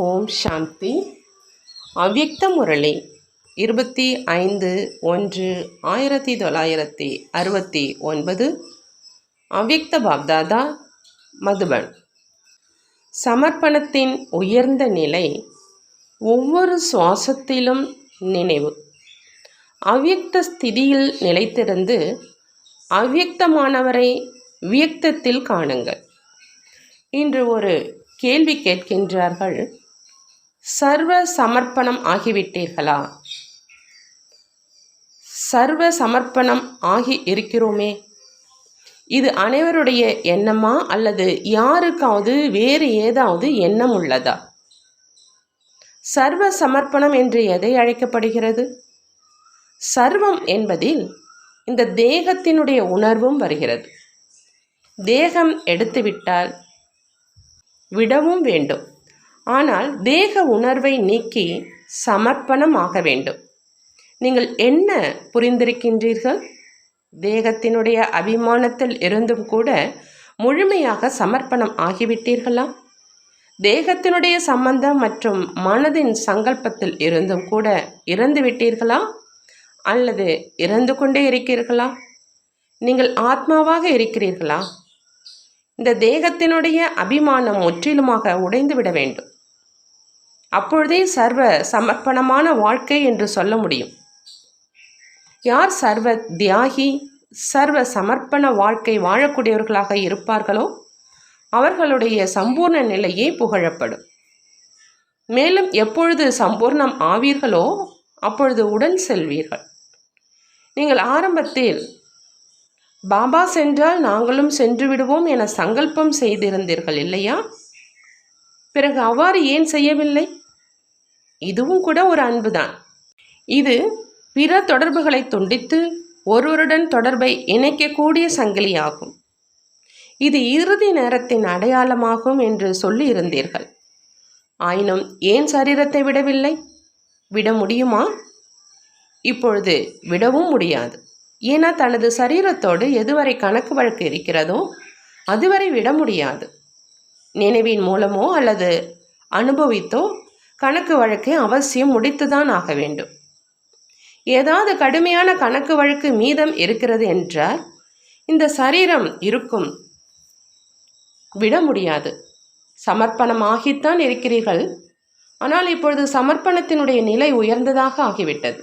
ஓம் சாந்தி. அவ்யக்த முரளி இருபத்தி ஐந்து ஒன்று ஆயிரத்தி தொள்ளாயிரத்தி அறுபத்தி ஒன்பது. அவ்யக்த பாப்தாதா மதுபன். சமர்ப்பணத்தின் உயர்ந்த நிலை ஒவ்வொரு சுவாசத்திலும் நினைவு. அவ்யக்த ஸ்திதியில் நிலைத்திருந்து அவ்யக்தமானவரை வியக்தத்தில் காணுங்கள். இன்று ஒரு கேள்வி கேட்கின்றார்கள் சர்வ சமர்ப்பணம் ஆகிவிட்டீர்களா? சர்வ சமர்ப்பணம் ஆகி இருக்கிறோமே. இது அனைவருடைய எண்ணமா அல்லது யாருக்காவது வேறு ஏதாவது எண்ணம் உள்ளதா? சர்வ சமர்ப்பணம் என்று எதை அழைக்கப்படுகிறது? சர்வம் என்பதில் இந்த தேகத்தினுடைய உணர்வும் வருகிறது. தேகம் எடுத்துவிட்டால் விடவும் வேண்டும். ஆனால் தேக உணர்வை நீக்கி சமர்ப்பணம் ஆக வேண்டும். நீங்கள் என்ன புரிந்திருக்கின்றீர்கள்? தேகத்தினுடைய அபிமானத்தில் இருந்தும் கூட முழுமையாக சமர்ப்பணம் ஆகிவிட்டீர்களா? தேகத்தினுடைய சம்பந்தம் மற்றும் மனதின் சங்கல்பத்தில் இருந்தும் கூட இறந்து விட்டீர்களா? அல்லது இறந்து கொண்டே இருக்கிறீர்களா? நீங்கள் ஆத்மாவாக இருக்கிறீர்களா? இந்த தேகத்தினுடைய அபிமானம் முற்றிலுமாக உடைந்துவிட வேண்டும். அப்பொழுதே சர்வ சமர்ப்பணமான வாழ்க்கை என்று சொல்ல முடியும். யார் சர்வ தியாகி சர்வ சமர்ப்பண வாழ்க்கை வாழக்கூடியவர்களாக இருப்பார்களோ அவர்களுடைய சம்பூர்ண நிலையே புகழப்படும். மேலும் எப்பொழுது சம்பூர்ணம் ஆவீர்களோ அப்பொழுது உடன் செல்வீர்கள். நீங்கள் ஆரம்பத்தில் பாபா சென்றால் நாங்களும் சென்று விடுவோம் என சங்கல்பம் செய்திருந்தீர்கள் இல்லையா? பிறகு அவ்வாறு ஏன் செய்யவில்லை? இதுவும் கூட ஒரு அன்புதான் இது பிற தொடர்புகளை துண்டித்து ஒருவருடன் தொடர்பை இணைக்கக்கூடிய சங்கிலியாகும் இது இறுதி நேரத்தின் அடையாளமாகும் என்று சொல்லி இருந்தீர்கள். ஆயினும் ஏன் சரீரத்தை விடவில்லை? விட முடியுமா? இப்பொழுது விடவும் முடியாது. ஏன்னா தனது சரீரத்தோடு எதுவரை கணக்கு வழக்கு இருக்கிறதோ அதுவரை விட முடியாது. நினைவின் மூலமோ அல்லது அனுபவித்தோ கணக்கு வழக்கை அவசியம் முடித்துதான் ஆக வேண்டும். ஏதாவது கடுமையான கணக்கு வழக்கு மீதம் இருக்கிறது என்றால் இந்த சரீரம் இருக்கும் விட முடியாது. சமர்ப்பணமாகித்தான் இருக்கிறீர்கள். ஆனால் இப்பொழுது சமர்ப்பணத்தினுடைய நிலை உயர்ந்ததாக ஆகிவிட்டது.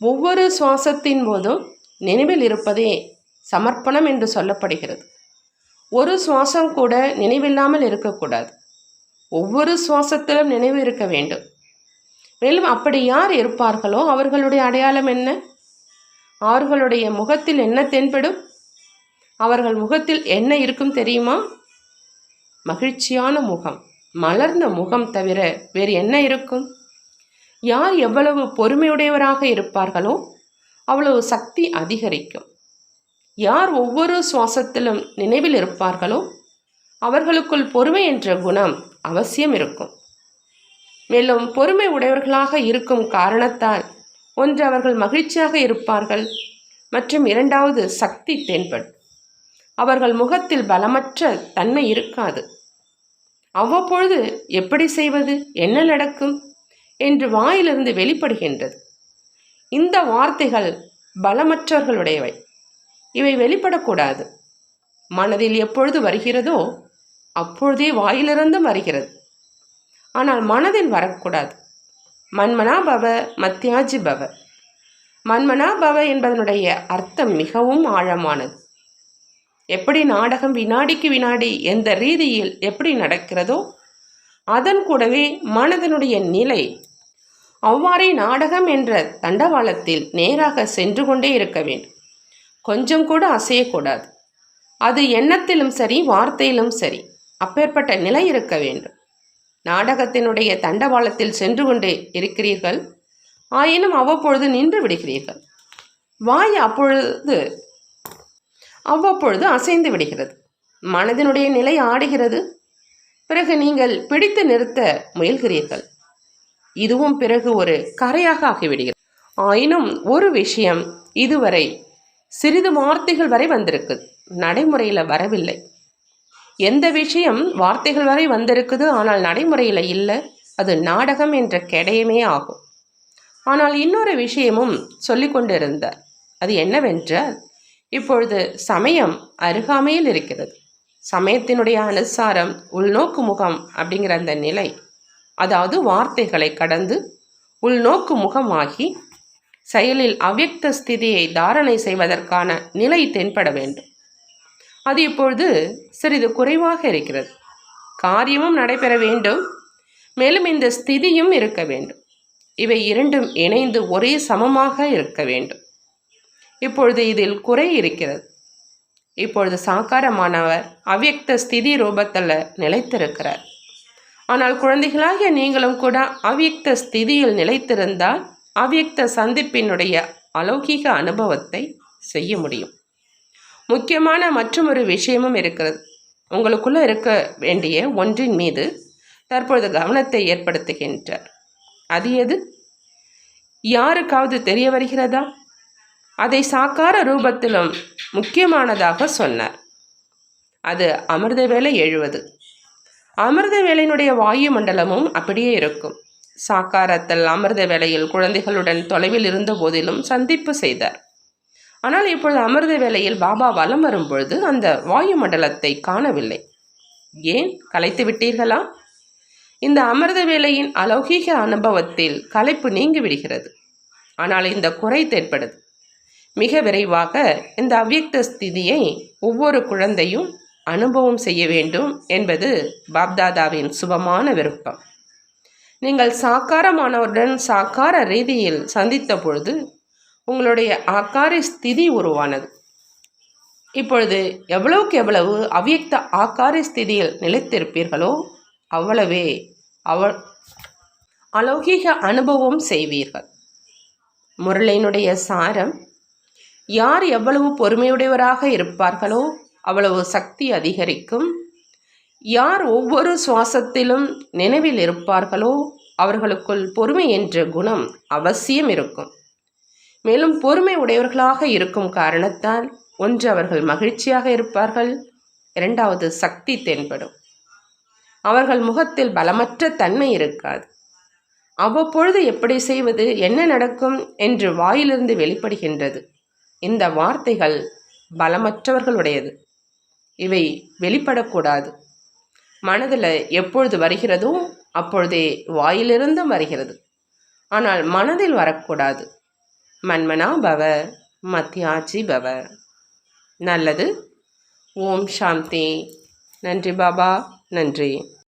ஒவ்வொரு சுவாசத்தின் போதும் நினைவில் இருப்பதே சமர்ப்பணம் என்று சொல்லப்படுகிறது. ஒரு சுவாசம் கூட நினைவில்லாமல் இருக்கக்கூடாது. ஒவ்வொரு சுவாசத்திலும் நினைவு இருக்க வேண்டும். மேலும் அப்படி யார் இருப்பார்களோ அவர்களுடைய அடையாளம் என்ன? அவர்களுடைய முகத்தில் என்ன தென்படும்? அவர்கள் முகத்தில் என்ன இருக்கும் தெரியுமா? மகிழ்ச்சியான முகம் மலர்ந்த முகம் தவிர வேறு என்ன இருக்கும்? யார் எவ்வளவு பொறுமையுடையவராக இருப்பார்களோ அவ்வளவு சக்தி அதிகரிக்கும். யார் ஒவ்வொரு சுவாசத்திலும் நினைவில் இருப்பார்களோ அவர்களுக்குள் பொறுமை என்ற குணம் அவசியம் இருக்கும். மேலும் பொறுமை உடையவர்களாக இருக்கும் காரணத்தால் ஒன்று அவர்கள் மகிழ்ச்சியாக இருப்பார்கள் மற்றும் இரண்டாவது சக்தி தென்படும். அவர்கள் முகத்தில் பலமற்ற தன்மை இருக்காது. அவ்வப்பொழுது எப்படி செய்வது என்ன நடக்கும் என்று வாயிலிருந்து வெளிப்படுகின்றது. இந்த வார்த்தைகள் பலமற்றவர்களுடையவை. இவை வெளிப்படக்கூடாது. மனதில் எப்பொழுது வருகிறதோ அப்பொழுதே வாயிலிருந்தும் வருகிறது ஆனால் மனதில் வரக்கூடாது. மன்மனா பவ மத்தியாஜி பவ மன்மனா பவ என்பதனுடைய அர்த்தம் மிகவும் ஆழமானது. எப்படி நாடகம் வினாடிக்கு வினாடி எந்த ரீதியில் எப்படி நடக்கிறதோ அதன் கூடவே மனதனுடைய நிலை அவ்வாறே நாடகம் என்ற தண்டவாளத்தில் நேராக சென்று கொண்டே இருக்க வேண்டும். கொஞ்சம் கூட அசையக்கூடாது. அது எண்ணத்திலும் சரி வார்த்தையிலும் சரி. அப்பேற்பட்ட நிலை இருக்க வேண்டும். நாடகத்தினுடைய தண்டவாளத்தில் சென்று கொண்டே இருக்கிறீர்கள். ஆயினும் அவ்வப்பொழுது நின்று விடுகிறீர்கள். வாய் அப்பொழுது அவ்வப்பொழுது அசைந்து விடுகிறது. மனதினுடைய நிலை ஆடுகிறது. பிறகு நீங்கள் பிடித்து நிறுத்த முயல்கிறீர்கள். இதுவும் பிறகு ஒரு கரையாக ஆகிவிடுகிறது. ஆயினும் ஒரு விஷயம் இதுவரை சிறிது வார்த்தைகள் வரை வந்திருக்கு நடைமுறையில் வரவில்லை. எந்த விஷயம் வார்த்தைகள் வரை வந்திருக்குது ஆனால் நடைமுறையில் இல்லை அது நாடகம் என்ற கெடையமே ஆகும். ஆனால் இன்னொரு விஷயமும் சொல்லிக்கொண்டிருந்தார் அது என்னவென்றால் இப்பொழுது சமயம் அருகாமையில் இருக்கிறது. சமயத்தினுடைய அனுசாரம் உள்நோக்கு முகம் அப்படிங்கிற அந்த நிலை அதாவது வார்த்தைகளை கடந்து உள்நோக்கு முகமாகி செயலில் அவ்யக்த ஸ்திதியை தாரணை செய்வதற்கான நிலை தென்பட வேண்டும். அது இப்பொழுது சிறிது குறைவாக இருக்கிறது. காரியமும் நடைபெற வேண்டும். மேலும் இந்த ஸ்திதியும் இருக்க வேண்டும். இவை இரண்டும் இணைந்து ஒரே சமமாக இருக்க வேண்டும். இப்பொழுது இதில் குறை இருக்கிறது. இப்பொழுது சாக்காரமானவர் அவ்யக்த ஸ்திதி ரூபத்தில் நிலைத்திருக்கிறார். ஆனால் குழந்தைகளாகிய நீங்களும் கூட அவ்யக்த ஸ்திதியில் நிலைத்திருந்தால் அவ்யக்த சந்திப்பினுடைய அலௌகிக அனுபவத்தை செய்ய முடியும். முக்கியமான மற்றொரு விஷயமும் இருக்கிறது. உங்களுக்குள்ளே இருக்க வேண்டிய ஒன்றின் மீது தற்பொழுது கவனத்தை ஏற்படுத்துகின்றார். அது எது? யாருக்காவது தெரிய வருகிறதா? அதை சாக்கார ரூபத்திலும் முக்கியமானதாக சொன்னார். அது அமிர்த வேலை எழுவது. அமிர்த வேலையினுடைய வாயு மண்டலமும் அப்படியே இருக்கும். சாக்காரத்தில் அமிர்த வேலையில் குழந்தைகளுடன் தொலைவில் இருந்த போதிலும் சந்திப்பு செய்தார். ஆனால் இப்பொழுது அமிர்த வேளையில் பாபா வலம் வரும்பொழுது அந்த வாயு மண்டலத்தை காணவில்லை. ஏன்? கலைத்து விட்டீர்களா? இந்த அமிர்த வேலையின் அலௌகீக அனுபவத்தில் களைப்பு நீங்கி விடுகிறது. ஆனால் இந்த குறை தென்படுது. மிக விரைவாக இந்த அவ்யக்த ஸ்திதியை ஒவ்வொரு குழந்தையும் அனுபவம் செய்ய வேண்டும் என்பது பாப்தாதாவின் சுபமான விருப்பம். நீங்கள் சாக்காரமானவருடன் சாக்கார ரீதியில் சந்தித்த பொழுது உங்களுடைய ஆக்கார ஸ்திதி உருவானது. இப்பொழுது எவ்வளவுக்கு எவ்வளவு அவ்யக்த ஆக்கார ஸ்திதியில் நிலைத்திருப்பீர்களோ அவ்வளவே அவ அலௌகிக அனுபவம் செய்வீர்கள். முரளினுடைய சாரம் யார் எவ்வளவு பொறுமையுடையவராக இருப்பார்களோ அவ்வளவு சக்தி அதிகரிக்கும். யார் ஒவ்வொரு சுவாசத்திலும் நினைவில் இருப்பார்களோ அவர்களுக்குள் பொறுமை என்ற குணம் அவசியம் இருக்கும். மேலும் பொறுமை உடையவர்களாக இருக்கும் காரணத்தால் ஒன்று அவர்கள் மகிழ்ச்சியாக இருப்பார்கள் இரண்டாவது சக்தி தென்படும். அவர்கள் முகத்தில் பலமற்ற தன்மை இருக்காது. அவ்வப்பொழுது எப்படி செய்வது என்ன நடக்கும் என்று வாயிலிருந்து வெளிப்படுகின்றது. இந்த வார்த்தைகள் பலமற்றவர்களுடையது. இவை வெளிப்படக்கூடாது. மனதில் எப்பொழுது வருகிறதோ அப்பொழுதே வாயிலிருந்தும் வருகிறது. ஆனால் மனதில் வரக்கூடாது. மன்மனா பவ மத்தியாச்சி பவ நல்லது. ஓம் சாந்தி. நன்றி பாபா. நன்றி.